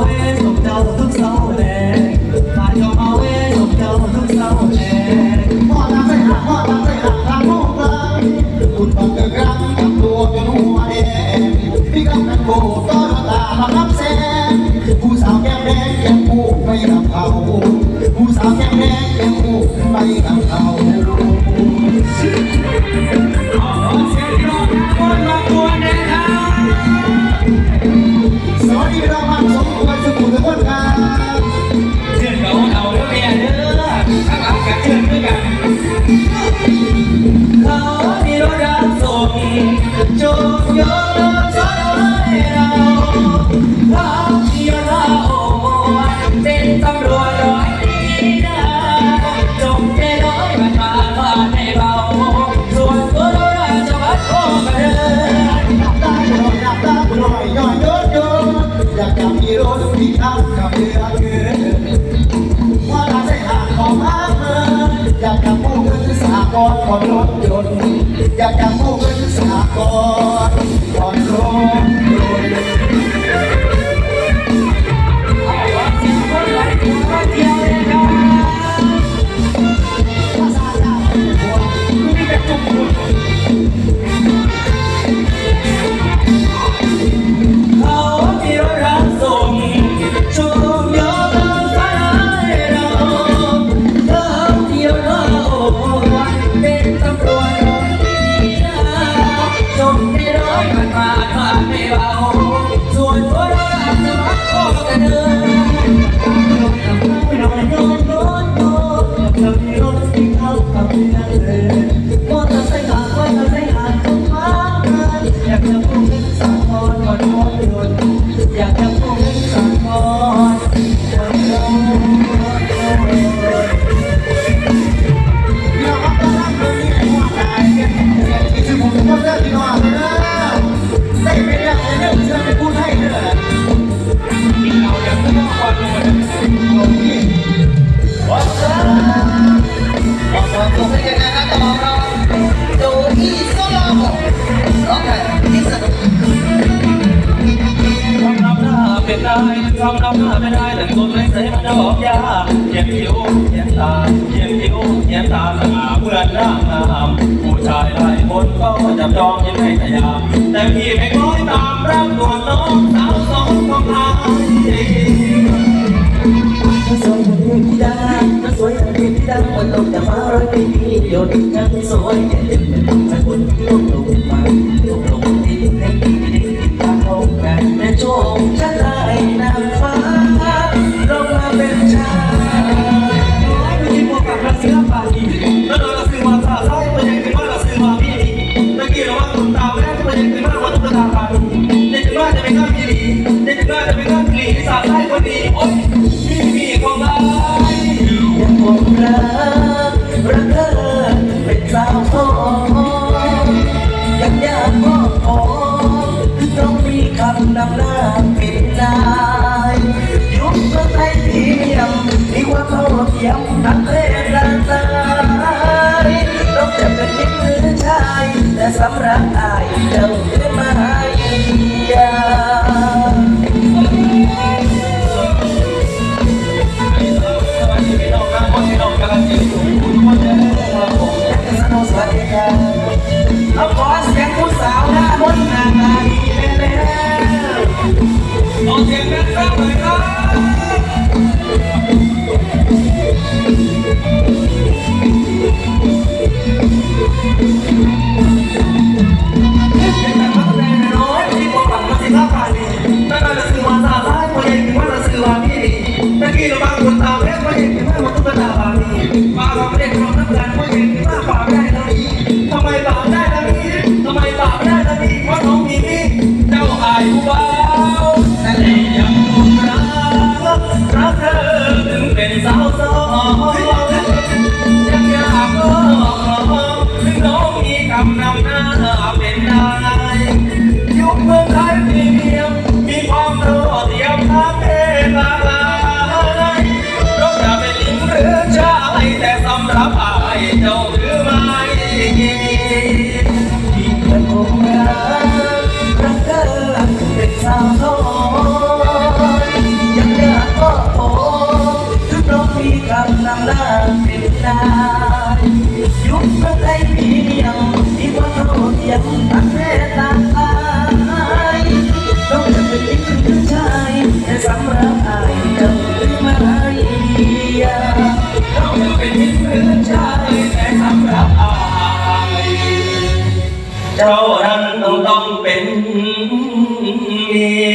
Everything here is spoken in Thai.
ม ได้เราทำหาไม่ได้แต่คนไม่ใส่มันจะบอกยาเขียนคิ้วเขียนตาเขียนคิ้วเขียนตาสง่าเพื่อนร่างงามผู้ชายหลายคนก็จับจองยังไม่ต่ยามแต่พี่ไม่คอยตามรักตัวน้องสาวสองของเราสวอางที่พี่ดาสวยอย่างที่พี่ดาวันลกแต่ฟ้าร้อยปีเดียวดิฉันสวยอย่างเด็ก I've been. นะสำบรักอายเดิม เจ้าถือไม้ที่ประกบรักเธอเป็นสาวน้อยังยากก็โผทุกลมที่กำลังลาเป็นนายยุคเมื่อไรเพียงที่ว่าเรายั Holy